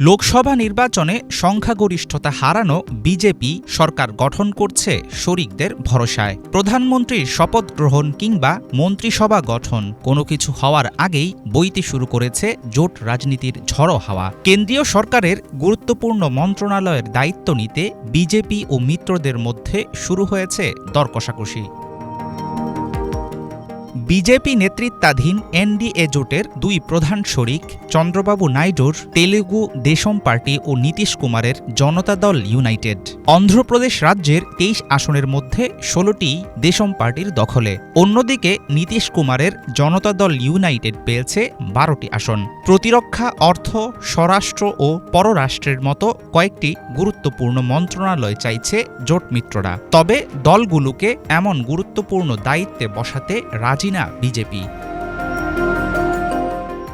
লোকসভা নির্বাচনে সংখ্যাগরিষ্ঠতা হারানো বিজেপি সরকার গঠন করছে শরিকদের ভরসায়। প্রধানমন্ত্রীর শপথ গ্রহণ কিংবা মন্ত্রিসভা গঠন, কোনো কিছু হওয়ার আগেই বইতে শুরু করেছে জোট রাজনীতির ঝড়ো হাওয়া। কেন্দ্রীয় সরকারের গুরুত্বপূর্ণ মন্ত্রণালয়ের দায়িত্ব নিতে বিজেপি ও মিত্রদের মধ্যে শুরু হয়েছে দর কষাকষি। বিজেপি নেতৃত্বাধীন এনডিএ জোটের দুই প্রধান শরিক চন্দ্রবাবু নাইডুর, তেলেগু দেশম পার্টি ও নীতিশ কুমারের জনতা দল ইউনাইটেড। অন্ধ্রপ্রদেশ রাজ্যের তেইশ আসনের মধ্যে ষোলোটি দেশম পার্টির দখলে। অন্যদিকে নীতিশ কুমারের জনতা দল ইউনাইটেড পেয়েছে বারোটি আসন। প্রতিরক্ষা, অর্থ, স্বরাষ্ট্র ও পররাষ্ট্রের মতো কয়েকটি গুরুত্বপূর্ণ মন্ত্রণালয় চাইছে জোট মিত্ররা তবে দলগুলোকে এমন গুরুত্বপূর্ণ দায়িত্বে বসাতে রাজি না বিজেপি।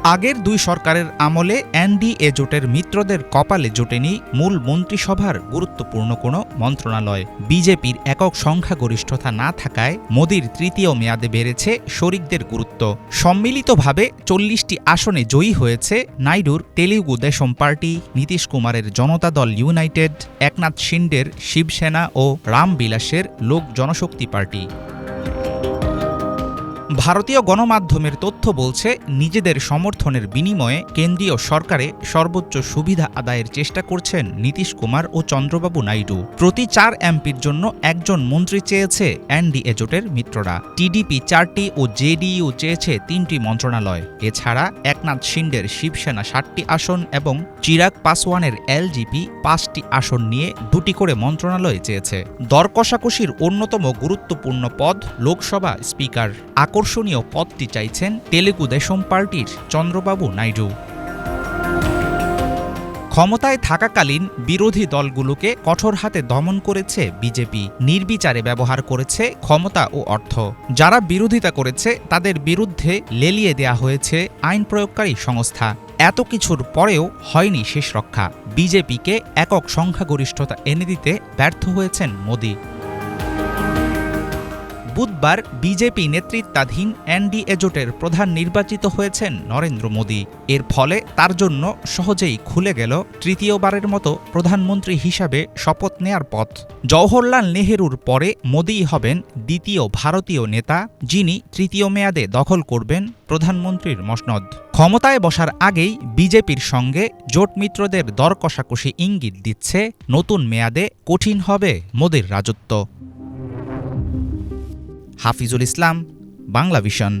আগের দুই সরকারের আমলে এনডিএ জোটের মিত্রদের কপালে জোটেনি মূল মন্ত্রিসভার গুরুত্বপূর্ণ কোনো মন্ত্রণালয়। বিজেপির একক সংখ্যাগরিষ্ঠতা না থাকায় মোদির তৃতীয় মেয়াদে বেড়েছে শরিকদের গুরুত্ব। সম্মিলিতভাবে চল্লিশটি আসনে জয়ী হয়েছে নাইডুর তেলুগু দেশম পার্টি, নীতিশ কুমারের জনতা দল ইউনাইটেড, একনাথ শিন্ডের শিবসেনা ও রামবিলাসের লোক জনশক্তি পার্টি। ভারতীয় গণমাধ্যমের তথ্য বলছে, নিজেদের সমর্থনের বিনিময়ে কেন্দ্রীয় সরকারে সর্বোচ্চ সুবিধা আদায়ের চেষ্টা করছেন নীতিশ কুমার ও চন্দ্রবাবু নাইডু। প্রতি চার এমপির জন্য একজন মন্ত্রী চেয়েছে এনডিএ জোটের মিত্ররা। টিডিপি চারটি ও জেডিইউ চেয়েছে তিনটি মন্ত্রণালয়। এছাড়া একনাথ শিন্ডের শিবসেনা ষাটটি আসন এবং চিরাগ পাসওয়ানের এলজিপি পাঁচটি আসন নিয়ে দুটি করে মন্ত্রণালয় চেয়েছে। দর কষাকষির অন্যতম গুরুত্বপূর্ণ পদ লোকসভা স্পিকার। আকর্ষণীয় পদটি চাইছেন তেলেগু দেশম পার্টির চন্দ্রবাবু নাইডু। ক্ষমতায় থাকাকালীন বিরোধী দলগুলোকে কঠোর হাতে দমন করেছে বিজেপি। নির্বিচারে ব্যবহার করেছে ক্ষমতা ও অর্থ। যারা বিরোধিতা করেছে, তাদের বিরুদ্ধে লেলিয়ে দেয়া হয়েছে আইন প্রয়োগকারী সংস্থা। এত কিছুর পরেও হয়নি শেষ রক্ষা। বিজেপিকে একক সংখ্যাগরিষ্ঠতা এনে দিতে ব্যর্থ হয়েছেন মোদী। বুধবার বিজেপি নেতৃত্বাধীন এনডিএ জোটের প্রধান নির্বাচিত হয়েছেন নরেন্দ্র মোদী। এর ফলে তার জন্য সহজেই খুলে গেল তৃতীয়বারের মতো প্রধানমন্ত্রী হিসাবে শপথ নেয়ার পথ। জওহরলাল নেহেরুর পরে মোদীই হবেন দ্বিতীয় ভারতীয় নেতা, যিনি তৃতীয় মেয়াদে দখল করবেন প্রধানমন্ত্রীর মসনদ। ক্ষমতায় বসার আগেই বিজেপির সঙ্গে জোট মিত্রদের দর কষাকষি ইঙ্গিত দিচ্ছে, নতুন মেয়াদে কঠিন হবে মোদীর রাজত্ব। হাফিজুল ইসলাম বাংলা ভিশন।